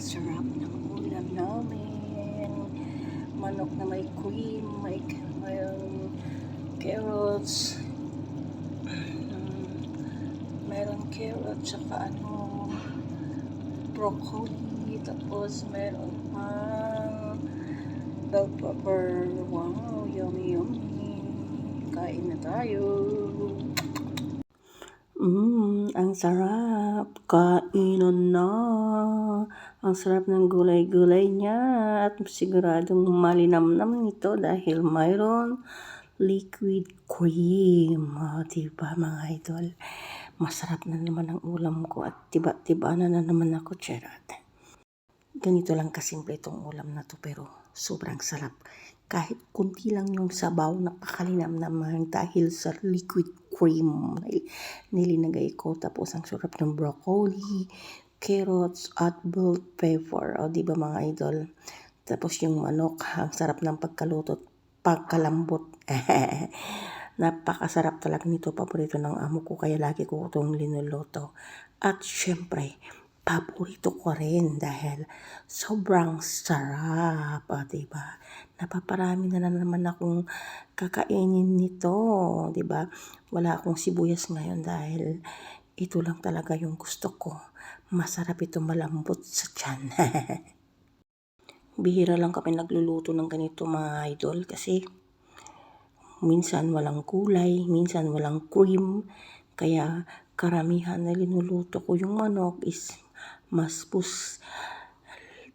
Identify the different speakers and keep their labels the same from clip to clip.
Speaker 1: sarap ng ulam namin. Manok na may cream, may, may carrots. Mm, meron carrots, saka ano, broccoli, tapos meron pang bell pepper. Wow, yummy, yummy. Kain na tayo. Mmm, ang sarap. Kainan na. Ang sarap ng gulay-gulay niya at siguradong malinamnam nito dahil mayroon liquid cream. O, diba mga idol? Masarap na naman ang ulam ko at tiba-tiba na na naman ako, Gerard. Ganito lang kasimple itong ulam na to pero sobrang sarap. Kahit kunti lang yung sabaw, napakalinam naman dahil sa liquid cream na nilinagay ko. Tapos ang sarap ng broccoli, carrots, at bell pepper. O di ba mga idol? Tapos yung manok, ang sarap ng pagkaluto at pagkalambot. Napakasarap talaga nito. Paborito ng amo ko kaya lagi ko itong linuluto. At syempre, paborito ko rin dahil sobrang sarap. O, diba? Napaparami na, na naman akong kakainin nito. Diba? Wala akong sibuyas ngayon dahil ito lang talaga yung gusto ko. Masarap ito malambot sa tiyan. Bihira lang kami nagluluto ng ganito mga idol kasi minsan walang kulay, minsan walang cream. Kaya karamihan na linuluto ko yung manok is mas pus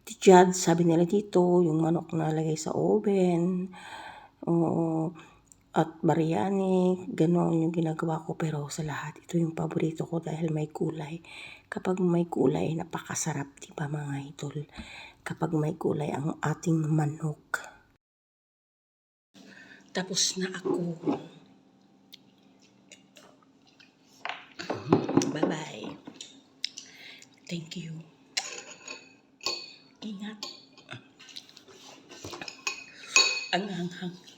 Speaker 1: tijad, sabi nila dito, yung manok na lagay sa oven. Oo, at biryani, gano'n yung ginagawa ko. Pero sa lahat, ito yung paborito ko dahil may kulay. Kapag may kulay, napakasarap, di ba mga idol? Kapag may kulay ang ating manok. Tapos na ako. Bye-bye. Thank you. Ingat. Ang hanghang.